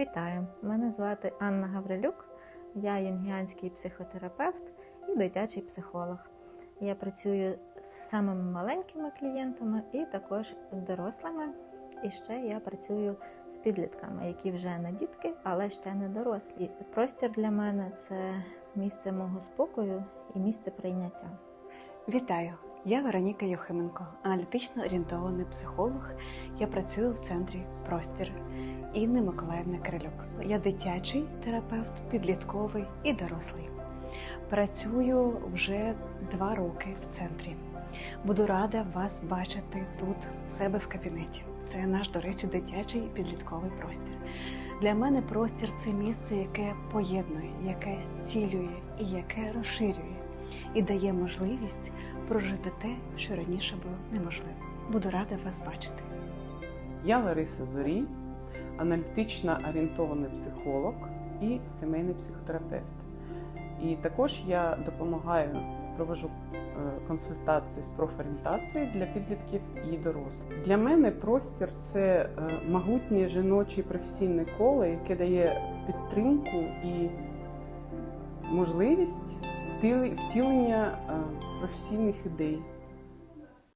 Вітаю! Мене звати Анна Гаврилюк. Я юнгіанський психотерапевт і дитячий психолог. Я працюю з самими маленькими клієнтами і також з дорослими. І ще я працюю з підлітками, які вже не дітки, але ще не дорослі. Простір для мене це місце мого спокою і місце прийняття. Вітаю! Я Вероніка Юхименко, аналітично орієнтований психолог. Я працюю в центрі Простір Інни Миколаївни Кирилюк. Я дитячий терапевт, підлітковий і дорослий. Працюю вже два роки в центрі. Буду рада вас бачити тут, у себе в кабінеті. Це наш, до речі, дитячий підлітковий простір. Для мене простір це місце, яке поєднує, яке зцілює і яке розширює, і дає можливість прожити те, що раніше було неможливо. Буду рада вас бачити. Я Лариса Зорій, аналітично орієнтований психолог і сімейний психотерапевт. І також я допомагаю, провожу е, консультації з профорієнтації для підлітків і дорослих. Для мене простір це е, могутнє жіноче професійне коло, яке дає підтримку і можливість втілення е, професійних ідей.